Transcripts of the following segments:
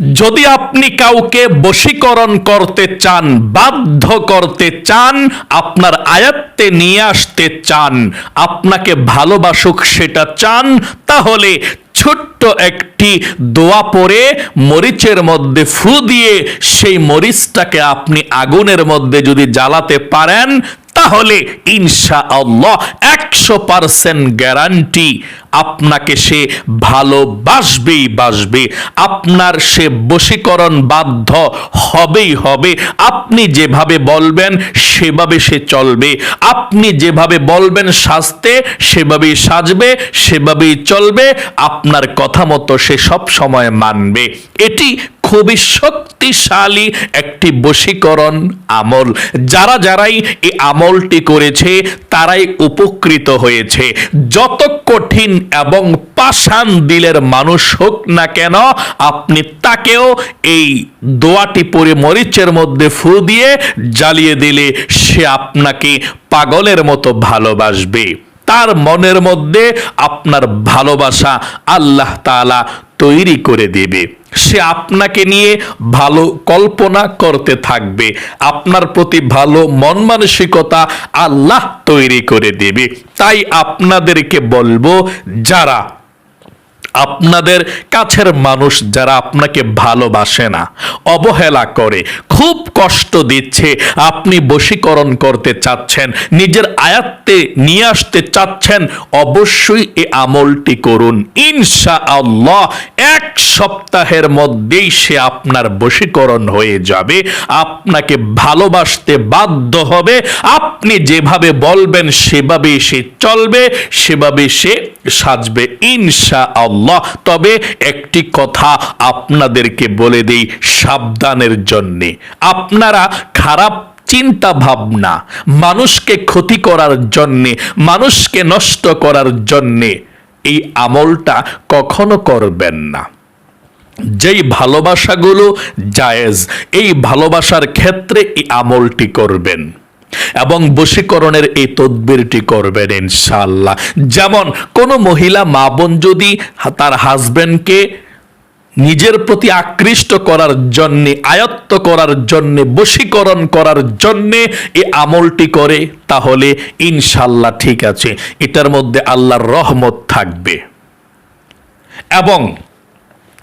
যদি আপনি কাউকে বশীকরণ করতে চান, বাধ্য করতে চান, আপনার আয়ত্তে নিয়ে আসতে চান, আপনাকে ভালোবাসুক সেটা চান, তাহলে ছোট্ট একটি দোয়া পরে মরিচের মধ্যে ফু দিয়ে সেই মরিচটাকে আপনি আগুনের মধ্যে যদি জ্বালাতে পারেন তাহলে ইনশা আল্লাহ একশো পার্সেন্ট গ্যারান্টি আপনাকে সে ভালোবাসবেই বাসবে। আপনার সে বশীকরণ বাধ্য হবেই হবে। আপনি যেভাবে বলবেন সেভাবে সে চলবে। আপনি যেভাবে বলবেন সাজতে সেভাবেই সাজবে, সেভাবেই চলবে। আপনার কথা মতো সে সব সময় মানবে। এটি খুবই শক্তিশালী একটি বশীকরণ আমল। যারা যারাই এই আমলটি করেছে, তারাই উপকৃত হয়েছে। যত কঠিন এবং পাষাণ দিলের মানুষ হোক না কেন, আপনি তাকেও এই দোয়াটি পরে মরিচের মধ্যে ফু দিয়ে জ্বালিয়ে দিলে সে আপনাকে পাগলের মতো ভালোবাসবে। তার মনের মধ্যে আপনার ভালোবাসা আল্লাহ তাআলা তৈরি করে দেবে। সে আপনাকে নিয়ে ভালো কল্পনা করতে থাকবে। আপনার প্রতি ভালো মন মানসিকতা আল্লাহ তৈরি করে দেবে। তাই আপনাদেরকে বলব, যারা আপনাদের কাছের মানুষ, যারা আপনাকে ভালোবাসে না, অবহেলা করে খুব কষ্ট দিচ্ছে। আপনি বশীকরণ করতে চাচ্ছেন, নিজের আয়াত্তে নিয়ে আসতে চাচ্ছেন, অবশ্যই এ আমলটি করুন। ইনশা আল্লাহ এক সপ্তাহের মধ্যেই সে আপনার বশীকরণ হয়ে যাবে, আপনাকে ভালোবাসতে বাধ্য হবে, আপনি যেভাবে বলবেন সেভাবেই সে চলবে সেভাবে সে সাজবে ইনশা আল্লাহ তবে একটি কথা আপনাদেরকে বলে দেই, সাবধানের জন্যে। আপনারা খারাপ চিন্তা ভাবনা মানুষকে ক্ষতি করার জন্যে, মানুষকে নষ্ট করার জন্যে এই আমলটা কখনো করবেন না। যেই ভালোবাসাগুলো জায়েজ, এই ভালোবাসার ক্ষেত্রে এই আমলটি করবেন এবং বশীকরণের এই তদবিরটি করবেন ইনশাআল্লাহ। যেমন কোন মহিলা মা বোন যদি তার হাজবেন্ডকে নিজের প্রতি আকৃষ্ট করার জন্যে, আয়ত্ত করার জন্যে, বশীকরণ করার জন্যে এ আমলটি করে, তাহলে ইনশাল্লাহ ঠিক আছে। এটার মধ্যে আল্লাহর রহমত থাকবে। এবং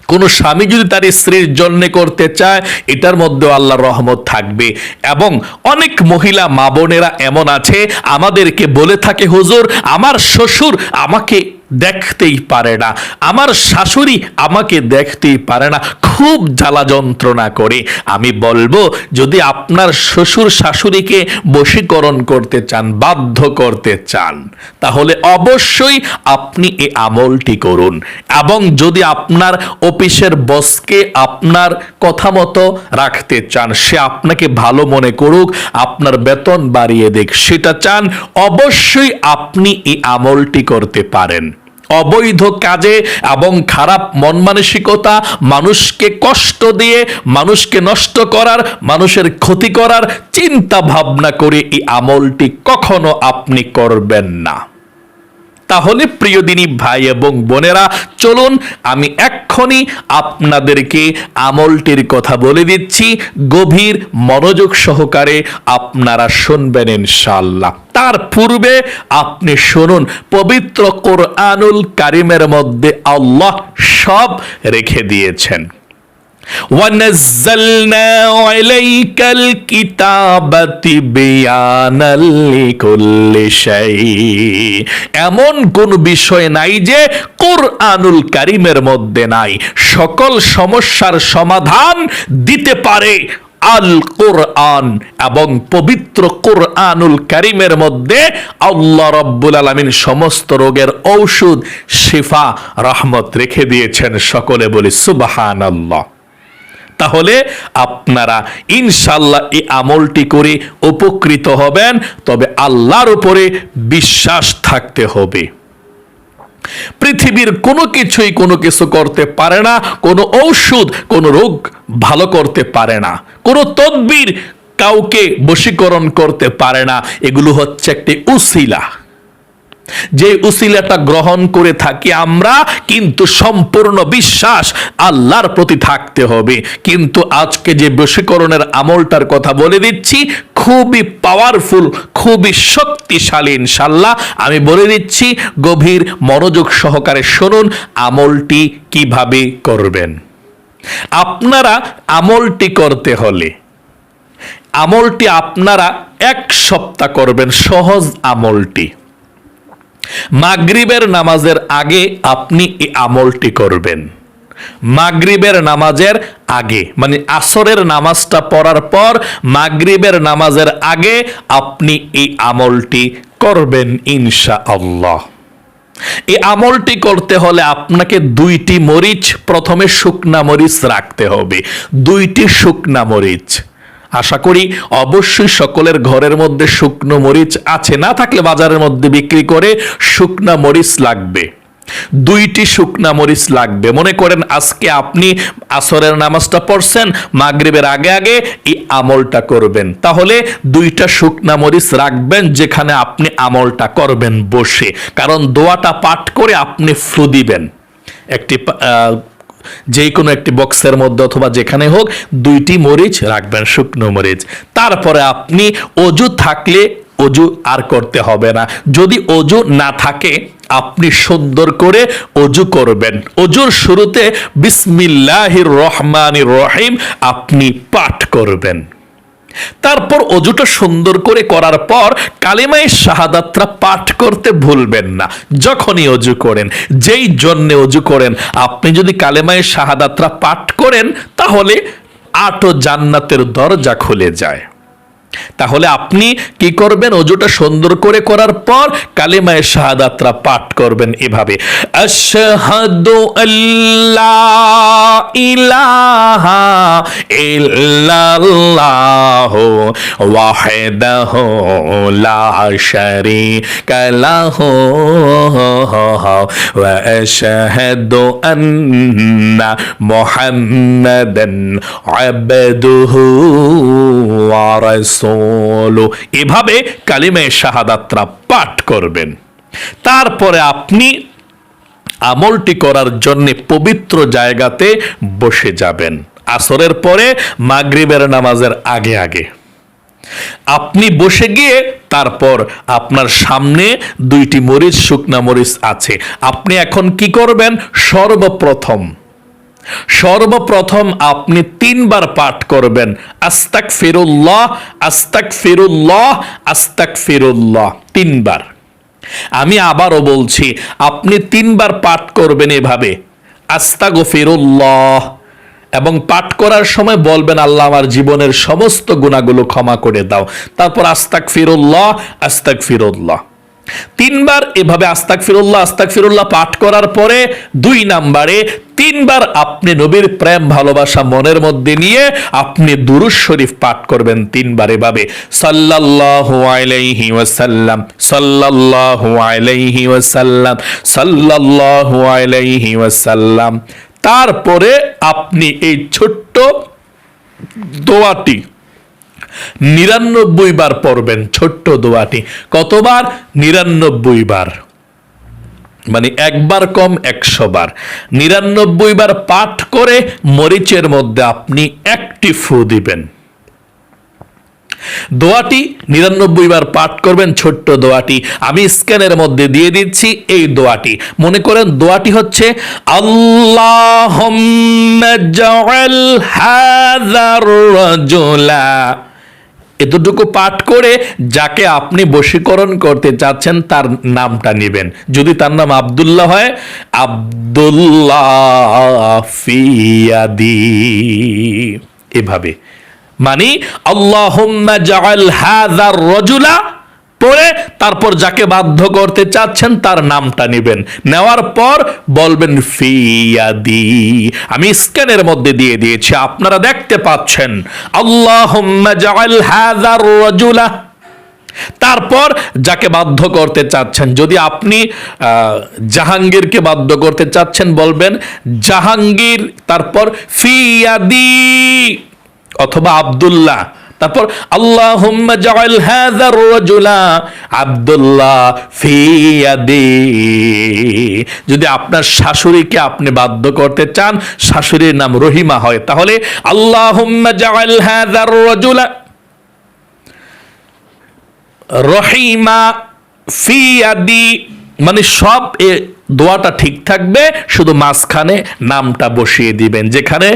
কোন স্বামী যদি তার স্ত্রীর জন্যে করতে চায়, এটার মধ্যে আল্লাহর রহমত থাকবে। এবং অনেক মহিলা মা বোনেরা এমন আছে, আমাদেরকে বলে থাকে, হুজুর, আমার শ্বশুর আমাকে দেখতেই পারে না। আমার শাশুড়ি আমাকে দেখতেই পারে না। খুব জ্বালা যন্ত্রণা করে। আমি বলব, যদি আপনার শ্বশুর শাশুড়িকে বশীকরণ করতে চান, বাধ্য করতে চান, তাহলে অবশ্যই আপনি এই আমলটি করুন। এবং যদি আপনার অফিসের বসকে আপনার কথা মতো রাখতে চান, সে আপনাকে ভালো মনে করুক, আপনার বেতন বাড়িয়ে দেখ সেটা চান, অবশ্যই আপনি এই আমলটি করতে পারেন। অবৈধ কাজে এবং খারাপ মন মানসিকতা মানুষকে কষ্ট দিয়ে, মানুষকে নষ্ট করার, মানুষের ক্ষতি করার চিন্তা ভাবনা করে এই আমলটি কখনো আপনি করবেন না। তাহলে প্রিয় দিনী ভাই এবং বোনেরা, চলুন আমি এক্ষণি আপনাদেরকে আমলটির কথা বলে দিচ্ছি। গভীর মনোযোগ সহকারে আপনারা শুনবেন ইনশাল্লাহ তার পূর্বে আপনি শুনুন, পবিত্র কোরআনুল কারিমের মধ্যে আল্লাহ সব রেখে দিয়েছেন। ونزلنا عليك الكتاب تبيانا لكل شيء এমন কোন বিষয় নাই যে কোরআনুল কারিমের মধ্যে নাই সকল সমস্যার সমাধান দিতে পারে আল কোরআন এবং পবিত্র কোরআনুল কারিমের মধ্যে আল্লাহ রব্বুল আলমিন সমস্ত রোগের ঔষধ শিফা রহমত রেখে দিয়েছেন সকলে বলি সুবাহান আল্লাহ তাহলে আপনারা ইনশাল্লাহ এই আমলটি করে উপকৃত হবেন, তবে আল্লাহর উপরে বিশ্বাস থাকতে হবে। পৃথিবীর কোনো কিছুই কোনো কিছু করতে পারে না, কোনো ঔষধ, কোনো রোগ ভালো করতে পারে না, কোনো তদবির কাউকে বশীকরণ করতে পারে না। এগুলো হচ্ছে একটি উসিলা। যে উসিলাটা গ্রহণ করে থাকি আমরা, কিন্তু সম্পূর্ণ বিশ্বাস আল্লাহর প্রতি থাকতে হবে। কিন্তু আজকে যে বশীকরণের আমলটার কথা বলে দিচ্ছি, খুবই পাওয়ারফুল খুবই শক্তিশালী ইনশাল্লাহ আমি বলে দিচ্ছি, গভীর মনোযোগ সহকারে শুনুন, আমলটি কীভাবে করবেন। আপনারা আমলটি করতে হলে, আমলটি আপনারা এক সপ্তাহ করবেন, সহজ আমলটি। মাগরিবের নামাজের আগে আপনি এই আমলটি করবেন। মাগরিবের নামাজের আগে মানে আসরের নামাজটা পড়ার পর মাগরিবের নামাজের আগে আপনি এই আমলটি করবেন ইনশা আল্লাহ এই আমলটি করতে হলে আপনাকে দুইটি মরিচ প্রথমে শুকনা মরিচ রাখতে হবে। দুইটি শুকনা মরিচ। আশা করি অবশ্যই সকলের ঘরের মধ্যে শুকনো মরিচ আছে। না থাকলে বাজারের মধ্যে বিক্রি করে শুকনা মরিচ লাগবে। দুইটি শুকনা মরিচ লাগবে। মনে করেন আজকে আপনি আসরের নামাজটা পড়ছেন, মাগরিবের আগে আগে এই আমলটা করবেন। তাহলে দুইটা শুকনা মরিচ রাখবেন যেখানে আপনি আমলটা করবেন বসে। কারণ দোয়াটা পাঠ করে আপনি ফ্লু দিবেন। একটি যে কোনো একটি বক্সের মধ্যে অথবা যেখানে হোক দুইটি মরিচ রাখবেন, শুকনো মরিচ। তারপরে আপনি অজু থাকলে অজু আর করতে হবে না। যদি অজু না থাকে, আপনি সুন্দর করে অজু করবেন। অজুর শুরুতে বিসমিল্লাহির রহমানির রহিম আপনি পাঠ করবেন। তারপর অজুটা সুন্দর করে করার পর কালিমায় শাহাদাতরা পাঠ করতে ভুলবেন না, যখনই অজু করেন, যেই জন্যে অজু করেন, আপনি যদি কালেমায় শাহাদাতরা পাঠ করেন, তাহলে আটো জান্নাতের দরজা খুলে যায়। তাহলে আপনি কি করবেন? অজুটা সুন্দর করে করার পর কালিমায় শাহাদাতরা পাঠ করবেন এভাবে। আশহাদু আল্লাহ ইলাহা ওয়াহদাহু লা লাহু ওয়া আশহাদু আন্না মুহাম্মাদান আবদুহু ওয়া রাসূলু এভাবে কালিমে শাহাদাতরা পাঠ করবেন। তারপরে আপনি আমলটি করার জন্য পবিত্র জায়গাতে বসে যাবেন। আসরের পরে মাগরিবের নামাজের আগে আগে। আপনি বসে গিয়ে তারপর আপনার সামনে দুইটি মরিচ, শুকনা মরিচ আছে। আপনি এখন কি করবেন? সর্বপ্রথম সর্বপ্রথম আপনি তিনবার পাঠ করবেন আস্তাক ফিরুল্লাহ আস্তাক ফিরুল্লাহ আস্তাক ফিরুল্লাহ তিনবার। আমি আবারও বলছি, আপনি তিনবার পাঠ করবেন এভাবে আস্তাগ ফিরুল্লাহ এবং পাঠ করার সময় বলবেন, আল্লাহ আমার জীবনের সমস্ত গুণাগুলো ক্ষমা করে দাও। তারপর আস্তাক ফিরুল্লাহ আস্তাক ফিরুল্লাহ তিনবার এভাবে আস্তাক ফিরুল্লাহ আস্তাক ফিরুল্লাহ পাঠ করার পরে, দুই নাম্বারে তিনবার আপনি নবীর প্রেম, ভালোবাসা মনের মধ্যে নিয়ে আপনি দুরুজ শরীফ পাঠ করবেন তিনবার এভাবে। সাল্লাল্লাহু আলাইহি ওয়াসাল্লাম, সাল্লাল্লাহু আলাইহি ওয়াসাল্লাম, সাল্লাল্লাহু আলাইহি ওয়াসাল্লাম। তারপরে আপনি এই ছোট্ট দোয়াটি নিরানব্বই বার পড়বেন, ছোট্ট দোয়াটি। কতবার? নিরানব্বই বার। মানে একবার কম একশো বার। নিরানব্বই বার পাঠ করে মরিচের মধ্যে আপনি একটি ফু দিবেন। দোয়াটি নিরানব্বই বার পাঠ করবেন, ছোট্ট দোয়াটি। আমি স্ক্যানের মধ্যে দিয়ে দিচ্ছি এই দোয়াটি। মনে করেন দোয়াটি হচ্ছে আল্লাহ এতটুকু পাঠ করে যাকে আপনি বশীকরণ করতে চাচ্ছেন, তার নামটা নেবেন। যদি তার নাম আবদুল্লাহ হয়, আবদুল্লাহ ফিয়াদি এভাবে। মানে আল্লাহ রজুলা পরে তারপর যাকে বাধ্য করতে চাচ্ছেন তার নামটা নেবেন। নেওয়ার পর বলবেন, ফিয়াদি। আমি স্ক্যানের মধ্যে দিয়ে দিয়েছি, আপনারা দেখতে পাচ্ছেন। আল্লাহুম্মা জাআল তারপর যাকে বাধ্য করতে চাচ্ছেন, যদি আপনি জাহাঙ্গীরকে বাধ্য করতে চাচ্ছেন, বলবেন, জাহাঙ্গীর, তারপর, ফিয়াদি, অথবা আব্দুল্লাহ। তারপর, আল্লাহুম্মা জাআল হাযার রাজুলা আব্দুল্লাহ ফি ইয়াদি। যদি আপনার শাশুড়িকে আপনি বাধ্য করতে চান, শাশুড়ির নাম রহিমা হয়, তাহলে আল্লাহুম্মা জাআল হাযার রাজুলা রহিমা ফি ইয়াদি। মানে সব দোয়াটা ঠিক থাকবে, শুধু মাঝখানে নামটা বসিয়ে দিবেন। যেখানে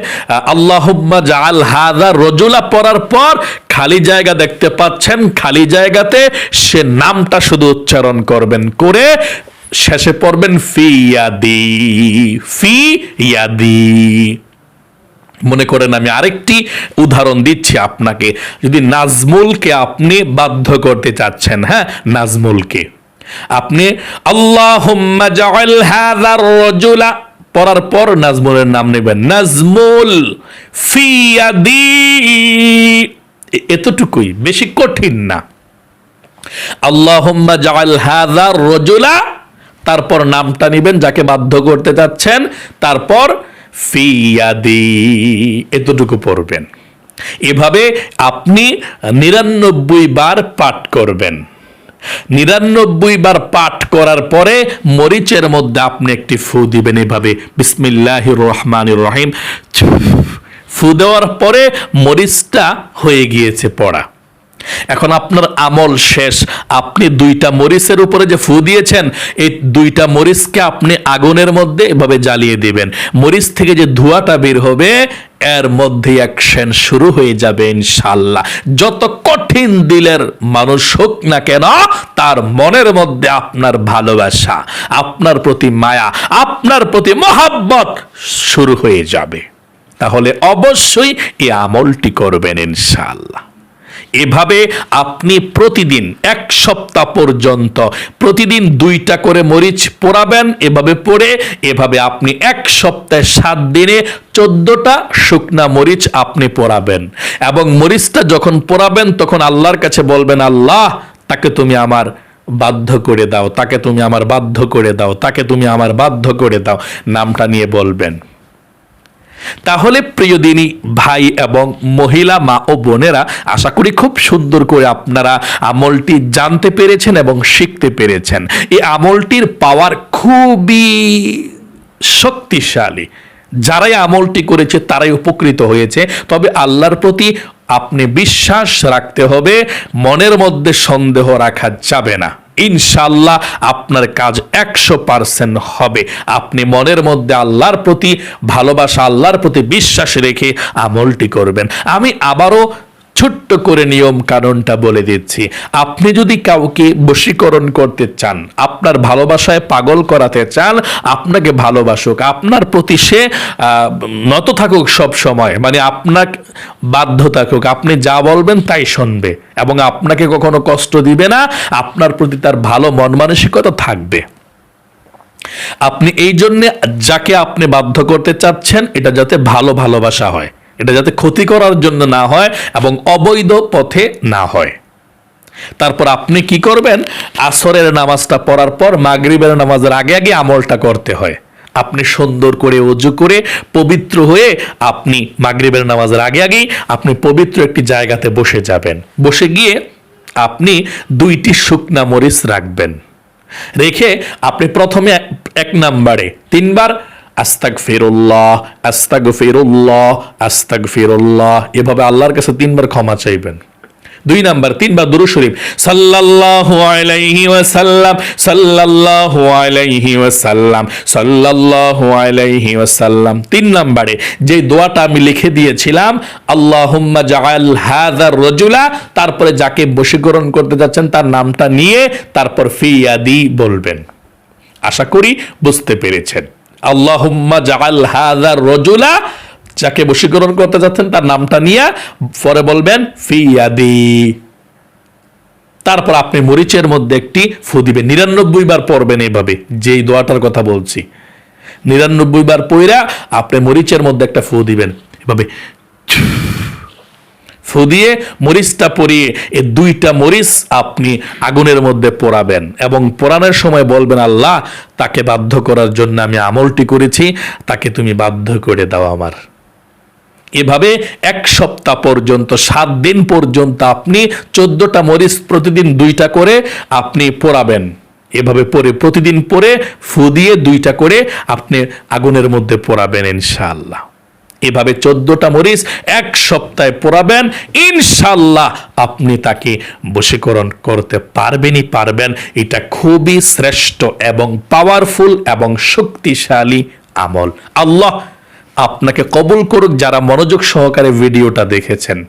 আল্লাহুম্মা জাআল হাযা রজুলা পড়ার পর খালি জায়গা দেখতে পাচ্ছেন, খালি জায়গাতে সে নামটা শুধু উচ্চারণ করবেন করে শেষে পড়বেন, ফি ইয়াদি ফি ইয়াদি। মনে করেন আমি আরেকটি উদাহরণ দিচ্ছি আপনাকে। যদি নাজমুলকে আপনি বাধ্য করতে চাচ্ছেন হ্যাঁ নাজমুলকে। আপনি, আল্লাহুম্মা জাআল পড়ার পর নাজমুলের নাম নেবেন। নাজমুল ফিয়াদি এতটুকুই, বেশি কঠিন না। আল্লাহুম্মা জাআল হাযার রাজুলা তারপর নামটা নিবেন যাকে বাধ্য করতে যাচ্ছেন। তারপর ফিয়াদি এতটুকু পড়বেন। এভাবে আপনি নিরানব্বই বার পাঠ করবেন। নিরানব্বই বার পাঠ করার পরে মরিচের মধ্যে আপনি একটি ফু দিবেন এভাবে। বিসমিল্লাহ রহমান রহিম। ফু দেওয়ার পরে মরিচটা হয়ে গিয়েছে পড়া। এখন আপনার আমল শেষ। আপনি দুইটা মরিচের উপরে যে ফু দিয়েছেন, এই দুইটা মরিচকে আপনি আগুনের মধ্যে এভাবে জ্বালিয়ে দিবেন। মরিচ থেকে যে ধোঁয়াটা বের হবে, এর মধ্যে অ্যাকশন শুরু হয়ে যাবে ইনশাল্লাহ যত কঠিন দিলের মানুষ হোক না কেন, তার মনের মধ্যে আপনার ভালোবাসা, আপনার প্রতি মায়া, আপনার প্রতি মহাব্বত শুরু হয়ে যাবে। তাহলে অবশ্যই এই আমলটি করবেন ইনশাল্লাহ এভাবে আপনি প্রতিদিন এক সপ্তাহ পর্যন্ত প্রতিদিন দুইটা করে মরিচ পোড়াবেন, এভাবে পড়ে, এভাবে আপনি এক সপ্তাহে সাত দিনে চোদ্দটা শুকনা মরিচ আপনি পোড়াবেন। এবং মরিচটা যখন পোড়াবেন, তখন আল্লাহর কাছে বলবেন, আল্লাহ, তাকে তুমি আমার বাধ্য করে দাও, তাকে তুমি আমার বাধ্য করে দাও, তাকে তুমি আমার বাধ্য করে দাও। নামটা নিয়ে বলবেন। তাহলে প্রিয় দিনী, ভাই এবং মহিলা মা ও বোনেরা, আশা করি খুব সুন্দর করে আপনারা আমলটি জানতে পেরেছেন এবং শিখতে পেরেছেন। এই আমলটির পাওয়ার খুবই শক্তিশালী। যারাই আমলটি করেছে, তারাই উপকৃত হয়েছে। তবে আল্লাহর প্রতি আপনি বিশ্বাস রাখতে হবে, মনের মধ্যে সন্দেহ রাখা যাবে না। ইনশাল্লাহ আপনার কাজ একশো পারসেন্ট হবে। আপনি মনের মধ্যে আল্লাহর প্রতি ভালোবাসা, আল্লাহর প্রতি বিশ্বাস রেখে আমলটি করবেন। আমি আবারও ছোট্ট করে নিয়ম কানুনটা বলে দিচ্ছি। আপনি যদি কাউকে বশীকরণ করতে চান, আপনার ভালোবাসায় পাগল করাতে চান, আপনাকে ভালোবাসুক, আপনার প্রতি সে নত থাকুক সব সময় মানে আপনার বাধ্য থাকুক, আপনি যা বলবেন তাই শুনবে এবং আপনাকে কখনো কষ্ট দিবে না, আপনার প্রতি তার ভালো মন মানসিকতা থাকবে। আপনি এই জন্যে যাকে আপনি বাধ্য করতে চাচ্ছেন, এটা যাতে ভালো ভালোবাসা হয়। এটা যাতে ক্ষতি করার জন্য না হয় এবং অবৈধ পথে না হয়। তারপর আপনি কি করবেন? আসরের নামাজটা পড়ার পর মাগরিবের নামাজের আগে আগে আমলটা করতে হয়। আপনি সুন্দর করে অজু করে পবিত্র হয়ে আপনি মাগরিবের নামাজের আগে আগেই আপনি পবিত্র একটি জায়গাতে বসে যাবেন। বসে গিয়ে আপনি দুইটি শুকনা মরিচ রাখবেন। রেখে আপনি প্রথমে এক নাম্বারে তিনবার আস্তাক ফিরুল্লাহ আস্তাক ফিরুল্লাহ আস্তাক ফিরুল্লাহ এভাবে আল্লাহর কাছে তিনবার ক্ষমা চাইবেন। দুই নাম্বার, তিনবার দুরু শরীফ। সাল্লাল্লাহু আলাইহি ওয়াসাল্লাম, সাল্লাল্লাহু আলাইহি ওয়াসাল্লাম, সাল্লাল্লাহু আলাইহি ওয়াসাল্লাম। তিন নাম্বারে, যে দোয়াটা আমি লিখে দিয়েছিলাম, আল্লাহুম্মা জাআল হাযার রাজুলা, তারপরে যাকে বশীকরণ করতে যাচ্ছেন, তার নামটা নিয়ে তারপর ফিয়াদি বলবেন। আশা করি বুঝতে পেরেছেন। আল্লাহুম্মা জাআল হাযার রাজুলা, যাকে বশীকরণ করতে যাচ্ছেন, তার নামটা নিয়ে পরে বলবেন, ফিয়াদি। তারপর আপনি মরিচের মধ্যে একটি ফু দিবেন। নিরানব্বই বার পড়বেন এইভাবে, যেই দোয়াটার কথা বলছি। নিরানব্বই বার পইরা আপনি মরিচের মধ্যে একটা ফু দিবেন। এভাবে ফু দিয়ে মরিচটা পরিয়ে এই দুইটা মরিচ আপনি আগুনের মধ্যে পোড়াবেন এবং পোড়ানোর সময় বলবেন, আল্লাহ, তাকে বাধ্য করার জন্য আমি আমলটি করেছি, তাকে তুমি বাধ্য করে দাও আমার। এভাবে এক সপ্তাহ পর্যন্ত, সাত দিন পর্যন্ত আপনি চোদ্দটা মরিচ প্রতিদিন দুইটা করে আপনি পোড়াবেন। এভাবে পরে, প্রতিদিন পরে ফু দিয়ে দুইটা করে আপনি আগুনের মধ্যে পোড়াবেন ইনশাআল্লাহ। এভাবে চোদ্দটা মরিচ এক সপ্তাহে পোড়াবেন। ইনশাল্লাহ আপনি তাকে বশীকরণ করতে পারবেনই পারবেন। এটা খুবই শ্রেষ্ঠ এবং পাওয়ারফুল এবং শক্তিশালী আমল। আল্লাহ আপনাকে কবুল করুক যারা মনোযোগ সহকারে ভিডিওটা দেখেছেন।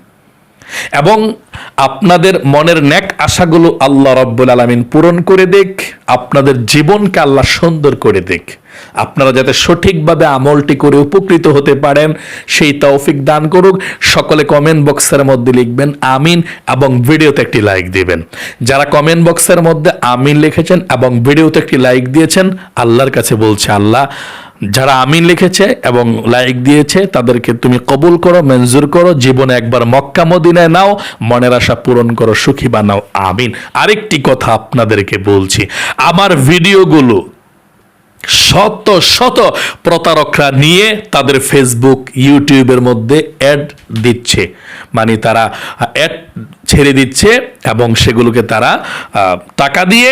এবং আপনাদের মনের ন্যাক আশাগুলো আল্লাহ রব্বুল আলমিন পূরণ করে দেখ আপনাদের জীবনকে আল্লাহ সুন্দর করে দেখ আপনারা যাতে সঠিকভাবে আমলটি করে উপকৃত হতে পারেন, সেই তৌফিক দান করুক। সকলে কমেন্ট বক্সের মধ্যে লিখবেন আমিন এবং ভিডিওতে একটি লাইক দিবেন। যারা কমেন্ট বক্সের মধ্যে আমিন লিখেছেন এবং ভিডিওতে একটি লাইক দিয়েছেন, আল্লাহর কাছে বলছে, আল্লাহ, যারা আমিন লিখেছে এবং লাইক দিয়েছে, তাদেরকে তুমি কবুল করো, মঞ্জুর করো, জীবনে একবার মক্কা, মদিনায় নাও, মনের আশা পূরণ করো, সুখী বানাও, আমিন। আরেকটি কথা আপনাদেরকে বলছি, আমার ভিডিওগুলো শত শত প্রতারকরা নিয়ে তাদের ফেসবুক ইউটিউবের মধ্যে অ্যাড দিচ্ছে। মানে তারা অ্যাড ছেড়ে দিচ্ছে এবং সেগুলোকে তারা টাকা দিয়ে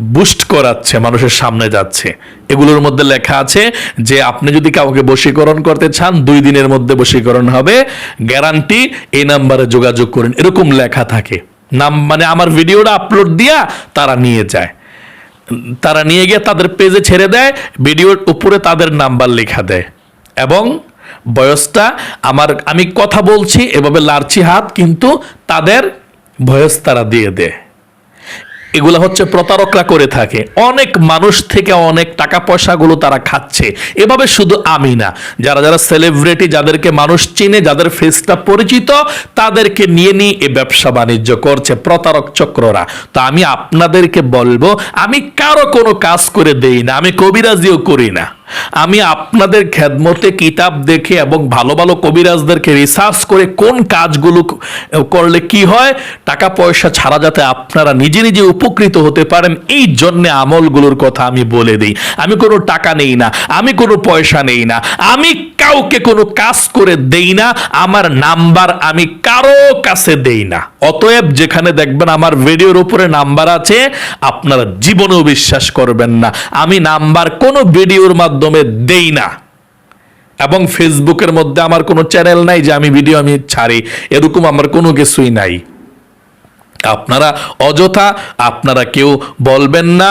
বুস্ট করাচ্ছে, মানুষের সামনে যাচ্ছে। এগুলোর মধ্যে লেখা আছে যে, আপনি যদি কাউকে বশীকরণ করতে চান, দুই দিনের মধ্যে বশীকরণ হবে। গ্যারান্টি এই নাম্বারে যোগাযোগ করুন। এরকম লেখা থাকে। নাম মানে আমার ভিডিওটা আপলোড দিয়া তারা নিয়ে যায়। তারা নিয়ে গিয়ে তাদের পেজে ছেড়ে দেয় ভিডিওর উপরে তাদের নাম্বার লেখা দেয়। এবং বয়সটা আমার, আমি কথা বলছি, এভাবে লাড়ছি হাত, কিন্তু তাদের বয়স তারা দিয়ে দেয়। এগুলো হচ্ছে প্রতারকরা করে থাকে। অনেক মানুষ থেকে অনেক টাকা পয়সাগুলো তারা খাচ্ছে। এভাবে শুধু আমি না, যারা যারা সেলিব্রিটি যাদেরকে মানুষ চিনে, যাদের ফেসটা পরিচিত, তাদেরকে নিয়ে নিয়ে এ ব্যবসা বাণিজ্য করছে প্রতারক চক্ররা। তো আমি আপনাদেরকে বলব, আমি কারও কোনো কাজ করে দেই না, আমি কবিরাজিও করি না। আমি আপনাদের খেদমতে কিতাব দেখে এবং ভালো ভালো কবিরাজদেরকে রিসার্চ করে কোন কাজগুলো করলে কি হয়? টাকা পয়সা ছাড়া যাতে আপনারা নিজে নিজে উপকৃত হতে পারেন, এই জন্য আমলগুলোর কথা আমি বলে দিই। আমি কোনো টাকা নেই না, আমি কোনো পয়সা নেই না, আমি কাউকে কোনো কাজ করে দেই না, আমার নাম্বার আমি কারও কাছে দেই না। অতএব যেখানে দেখবেন আমার ভিডিওর উপরে নাম্বার আছে, আপনারা জীবনেও বিশ্বাস করবেন না। আমি নাম্বার কোনো ভিডিওর মাধ্যমে দেই না। এবং ফেসবুকের মধ্যে আমার কোনো চ্যানেল নাই যে আমি ভিডিও আমি ছাড়ি। এরকম আমার কোনো কিছুই নাই। আপনারা অযথা, আপনারা কেউ বলবেন না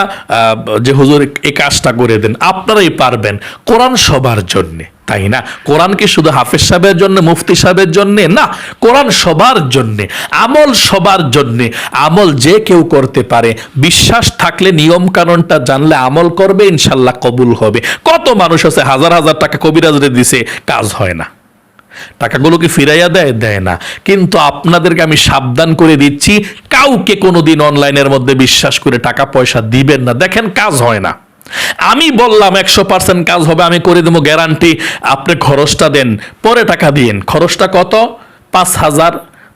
যে হুজুর এই কাজটা করে দেন, আপনারাই পারবেন কোরআন সবার জন্যে, তাই না? কোরআন কি শুধু হাফেজ সাহেবের জন্য, মুফতি সাহেবের জন্যে? না, কোরআন সবার জন্যে, আমল সবার জন্যে, আমল যে কেউ করতে পারে, বিশ্বাস থাকলে নিয়ম কানুনটা জানলে আমল করবে, ইনশাল্লাহ কবুল হবে। কত মানুষ আছে, হাজার হাজার টাকা কবিরাজরে দিছে, কাজ হয় না। টাকাগুলো কি ফিরাইয়া দেয় দেয় না। কিন্তু আপনাদেরকে আমি সাবধান করে দিচ্ছি, কাউকে কোনোদিন অনলাইনের মধ্যে বিশ্বাস করে টাকা পয়সা দিবেন না। দেখেন, কাজ হয় না। আমি বললাম, একশো পার্সেন্ট কাজ হবে, আমি করে দেবো গ্যারান্টি আপনি খরচটা দেন, পরে টাকা দিয়েন। খরচটা কত? পাঁচ হাজার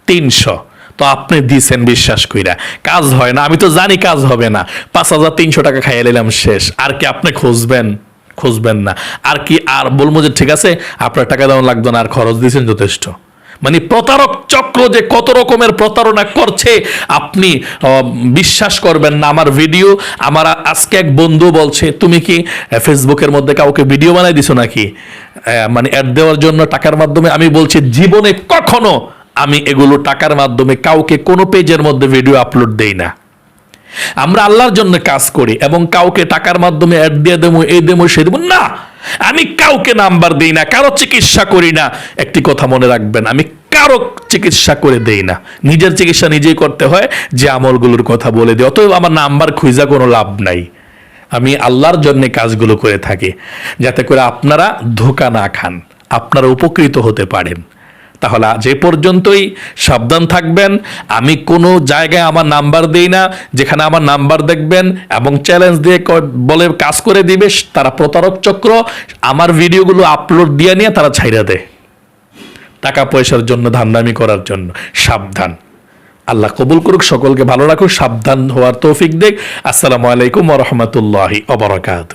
তিনশো। তো আপনি দিছেন বিশ্বাস কইরা। কাজ হয় না, আমি তো জানি কাজ হবে না। পাঁচ হাজার তিনশো টাকা খাইয়ে নিলাম, শেষ। আর কি আপনি খুঁজবেন? খুঁজবেন না। আর কি আর বলব যে ঠিক আছে, আপনার টাকা দেওয়া লাগবে না, আর খরচ দিয়েছেন যথেষ্ট। মানে প্রতারক চক্র যে কত রকমের প্রতারণা করছে, আপনি বিশ্বাস করবেন না। আমার ভিডিও, আমার আজকে এক বন্ধু বলছে, তুমি কি ফেসবুকের মধ্যে কাউকে ভিডিও বানাই দিছো নাকি? মানে অ্যাড দেওয়ার জন্য টাকার মাধ্যমে আমি বলছি, জীবনে কখনো আমি এগুলো টাকার মাধ্যমে কাউকে কোনো পেজের মধ্যে ভিডিও আপলোড দেই না। আমরা আল্লাহর জন্য কাজ করি এবং কাউকে টাকার মাধ্যমে অ্যাড দিয়ে দেবো, এই দেবো সে দেবো, না। আমি কাউকে নাম্বার দিই না, কারও চিকিৎসা করি না। একটি কথা মনে রাখবেন, আমি কারও চিকিৎসা করে দেই না। নিজের চিকিৎসা নিজেই করতে হয়, যে আমলগুলোর কথা বলে দিই অতএব আমার নাম্বার খুঁজা কোনো লাভ নাই। আমি আল্লাহর জন্য কাজগুলো করে থাকি, যাতে করে আপনারা ধোকা না খান, আপনারা উপকৃত হতে পারেন। তাহলে এ পর্যন্তই। সাবধান থাকবেন। আমি কোনো জায়গায় আমার নাম্বার দেই না। যেখানে আমার নাম্বার দেখবেন এবং চ্যালেঞ্জ দিয়ে বলে কাজ করে দিবে, তারা প্রতারক চক্র, আমার ভিডিওগুলো আপলোড দিয়ে নিয়ে তারা ছাইরা দেয়। টাকা পয়সার জন্য, ধান্দামি করার জন্য। সাবধান। আল্লাহ কবুল করুক, সকলকে ভালো রাখুক, সাবধান হওয়ার তৌফিক দেখ আসসালামু আলাইকুম রহমতুল্লাহি অবরাকাত